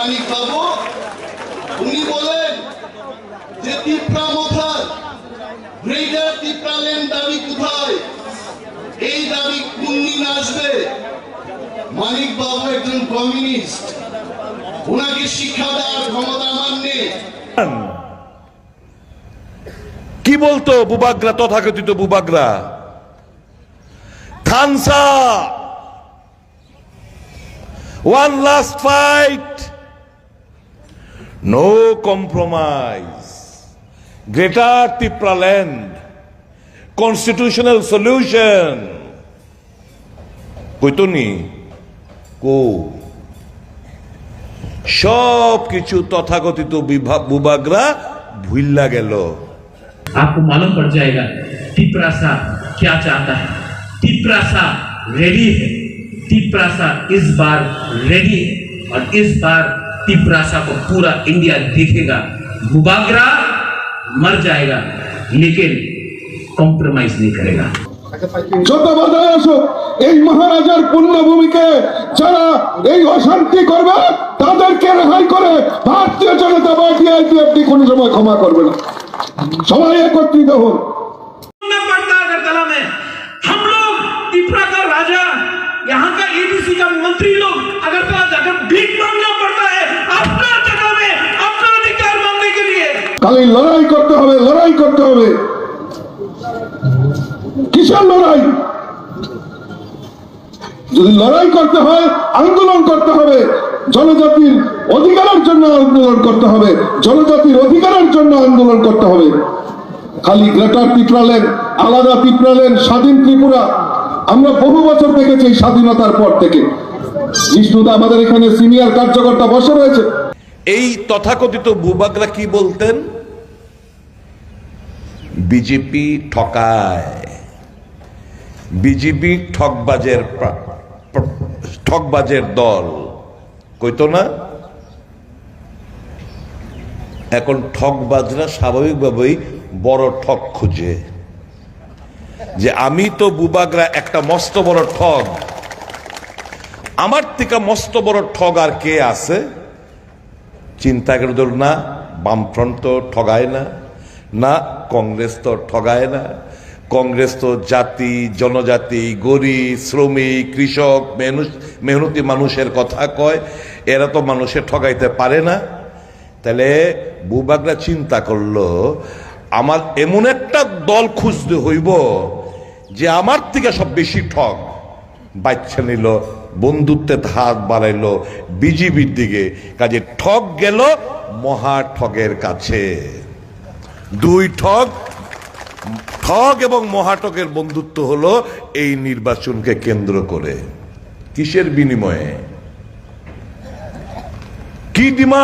মানিক বাবু উনি বলেন যে তিপ্রা মথার গ্রেটার তিপ্রাল্যান্ড দাবি কোথায়? এই দাবি কোনদিন আসবে? মানিক বাবু একজন কমিউনিস্ট। ওনাকে শিক্ষা দেওয়ার ক্ষমতা নেই। কি বলতো বুবাগ্রা, তথাকথিত বুবাগ্রা? থানসা! One last fight no compromise greater Tipraland constitutional solution কইতনি কো সব কিছু তথাকথিত বিভা- বুবাগ্রা ভুইল্লা গেল आपको मालूम पड़ जाएगा तिपरासा क्या चाहता है तिपरासा रेडी है तिपरासा इस बार रेडी है और इस बार तिपरासा को पूरा इंडिया देखेगा मुबागरा मर जाएगा लेकिन कॉम्प्रोमाइज नहीं करेगा যত বাধায় আসুক এই মহারাজার পুণ্যভূমিকে যারা এই অশান্তি করবে তাদেরকে রেহাই করে ভারতীয় জনতা পার্টি আইপিএফটি কোনো সময় ক্ষমা করবে না সবাই একত্রিত হন में पड़ता है अगरतला में हम लोग तिपरा का राजा यहाँ का एडीसी का मंत्री लोग अगरतला কালে লড়াই করতে হবে, লড়াই করতে হবে। কিসের লড়াই? যদি লড়াই করতে হয়, আন্দোলন করতে হবে। জনজাতির অধিকারের জন্য আন্দোলন করতে হবে। জনজাতির অধিকারের জন্য আন্দোলন করতে হবে। খালি গ্রেটার পিপড়ালেন আলাদা পিপড়ালেন স্বাধীন ত্রিপুরা। আমরা বহু বছর দেখেছি স্বাধীনতার পর থেকে। বিষ্ণুদা আমাদের এখানে সিনিয়র কার্যকর্তা বসে রয়েছে। এই তথাকথিত বুবাগরা কি বলতেন? বিজেপি ঠকায়। বিজেপি ঠকবাজের ঠকবাজের দল। কইতো না? এখন ঠকবাজরা স্বাভাবিকভাবেই বড় ঠক খুঁজে। যে আমি তো বুবাগরা একটা মস্ত বড় ঠগ। আমার থেকে মস্ত বড় ঠগ আর কে আছে? চিন্তা করে ধরুন না, বামফ্রন্ট তো ঠগায় না না, কংগ্রেস তো ঠগায় না। কংগ্রেস তো জাতি, জনজাতি, গরিব, শ্রমিক, কৃষক মেহনত- মানুষের কথা কয়, এরা তো মানুষের ঠগাইতে পারে না। তাহলে বুবাগরা চিন্তা করল, আমার এমন একটা দল খুঁজতে হইব যে আমার থেকে সব বেশি ঠগ। বাচ্চা নিল বন্ধুত্বের হাত বাড়াইলো বিজিবির দিকে। কাজে ঠক গেল মহা ঠকের কাছে। দুই ঠক ঠক এবং মহাটকের বন্ধুত্ব হলো এই নির্বাচনকে কেন্দ্র করে। কিসের বিনিময়ে? কি ডিমান্ড